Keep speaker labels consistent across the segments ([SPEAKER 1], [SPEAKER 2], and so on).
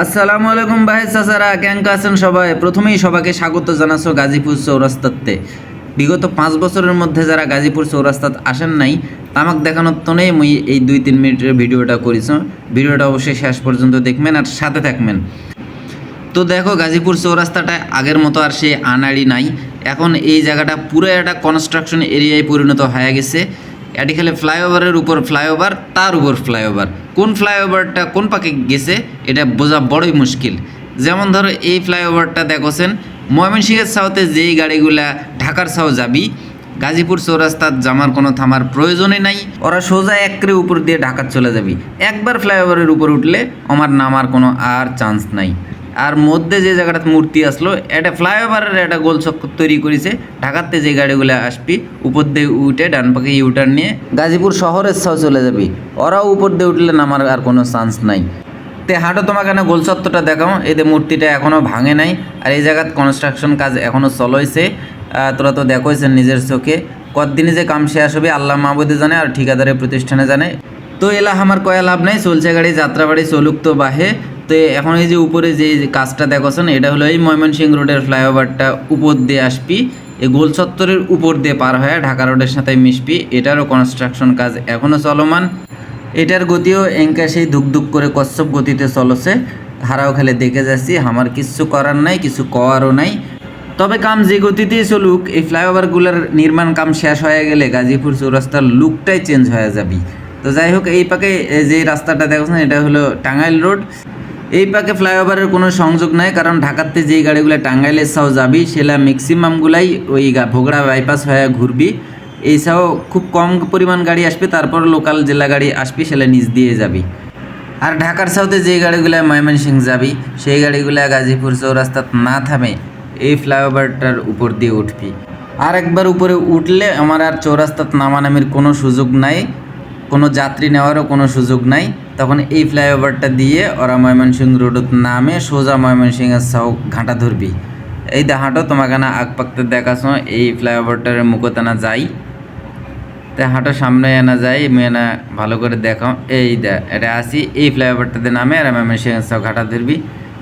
[SPEAKER 1] আসসালামু আলাইকুম ভাই চাচারা কেঙ্কা আছেন সবাই? প্রথমেই সবাইকে স্বাগত জানাচ্ছ গাজীপুর চৌরাস্তাতে। বিগত পাঁচ বছরের মধ্যে যারা গাজীপুর চৌরাস্তাত আসেন নাই, তামাক দেখানোর তনেই মুই এই দুই তিন মিনিটের ভিডিওটা করিস ভিডিওটা অবশ্যই শেষ পর্যন্ত দেখবেন আর সাথে থাকবেন। তো দেখো, গাজীপুর চৌরাস্তাটা আগের মতো আর সে আনাড়ি নাই। এখন এই জায়গাটা পুরো একটা কনস্ট্রাকশন এরিয়ায় পরিণত হয়ে গেছে। এটি খালি ফ্লাইওভারের উপর ফ্লাইওভার, তার উপর ফ্লাইওভার। কোন ফ্লাইওভারটা কোন পাকে গেছে, এটা বোঝা বড়ই মুশকিল। যেমন ধরো এই ফ্লাইওভারটা দেখোছেন, ময়মনসিংহের সাউথে যেই গাড়িগুলা ঢাকার সাউ যাবি, গাজীপুর চৌরাস্তার জামার কোনো থামার প্রয়োজনই নাই, ওরা সোজা একরে উপর দিয়ে ঢাকার চলে যাবি। একবার ফ্লাইওভারের উপর উঠলে আমার নামার কোনো আর চান্স নাই। আর মধ্যে যে জায়গাটাতে মূর্তি আসলো, এটা ফ্লাইওভারের একটা গোল চক্কর তৈরি করেছে। ঢাকাতে যে গাড়িগুলো আসবি, উপর দিয়ে উঠে ডান পাকে ইউটার নিয়ে গাজীপুর শহরের সাও চলে যাবি। ওরাও উপর দিয়ে উঠলে নামার আর কোনো চান্স নাই। তে হাঁটো তোমাকে না, গোল চত্বরটা দেখাও। এতে মূর্তিটা এখনও ভাঙে নাই। আর এই জায়গাত কনস্ট্রাকশন কাজ এখনও চলইছে। তোরা তো দেখোইছেন নিজের চোখে। কতদিনে যে কাম শেষ হবে, আল্লাহ মাহবুদে জানে আর ঠিকাদারের প্রতিষ্ঠানে জানে। তো এলা আমার কয়া লাভ নাই, চলছে গাড়ি, যাত্রাবাড়ি চলুক তো বাহে। তো এখন এই যে উপরে যে কাজটা দেখছেন এটা হলো এই ময়মনসিংহ রোডের ফ্লাইওভারটা উপর দিয়ে আসবি এই গোল চত্বরের উপর দিয়ে পার হয়ে ঢাকা রোডের সাথে মিশবি এটারও কনস্ট্রাকশন কাজ এখনও চলমান। এটার গতিও এঙ্কা সেই ধুকধুক করে কচ্ছপ গতিতে চলছে। হারাও খেলে দেখে যাচ্ছি, আমার কিচ্ছু করার নাই, কিছু করারও নাই। তবে কাম যে গতিতেই চলুক, এই ফ্লাইওভারগুলোর নির্মাণ কাম শেষ হয়ে গেলে গাজীপুর চৌরাস্তার লুকটাই চেঞ্জ হয়ে যাবি। তো যাই হোক, এই পাকে যে রাস্তাটা দেখছেন এটা হলো টাঙ্গাইল রোড। এই পাকে ফ্লাইওভারের কোনো সংযোগ নাই, কারণ ঢাকাতে যেই গাড়িগুলো টাঙ্গাইলের সাও যাবি সেটা ম্যাক্সিমামগুলাই ওই ভোগড়া বাইপাস হয়ে ঘুরবি। এই সাও খুব কম পরিমাণ গাড়ি আসবে, তারপর লোকাল জেলা গাড়ি আসবি সেটা নিজ দিয়ে যাবি। আর ঢাকার সাউথে যে গাড়িগুলো ময়মনসিংহ যাবি, সেই গাড়িগুলো গাজীপুর চৌরাস্তাত না থামে এই ফ্লাইওভারটার উপর দিয়ে উঠবি। আর একবার উপরে উঠলে আমার আর চৌরাস্তাত নামানামির কোনো সুযোগ নাই। কোনো যাত্রী নেওয়ারও কোনো সুযোগ নাই। তখন এই ফ্লাইওভারটা দিয়ে ওরা ময়মনসিংহ রোডত নামে সোজা ময়মনসিংহের সাউ ঘাঁটা ধরবি। এই দেখাটো তোমাকে না আগ পাকতে দেখাছো, এই ফ্লাইওভারটার মুখতানা যাই। তা হাঁটো সামনে আনা যায় মেয়েনা ভালো করে দেখাও এই এটা আসি, এই ফ্লাইওভারটাতে নামে আর আমি সব ঘাটা ধরবি।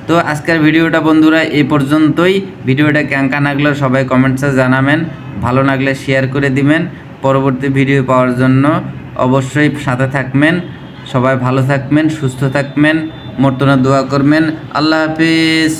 [SPEAKER 1] তো আজকের ভিডিওটা বন্ধুরা, এই পর্যন্তই। ভিডিওটা ক্যাঙ্কা লাগল সবাই কমেন্টসে জানাবেন। ভালো লাগলে শেয়ার করে দিবেন। পরবর্তী ভিডিও পাওয়ার জন্য অবশ্যই সাথে থাকবেন। সবাই ভালো থাকবেন সুস্থ থাকবেন। মর্তনা দোয়া করবেন। আল্লাহ হাফিজ।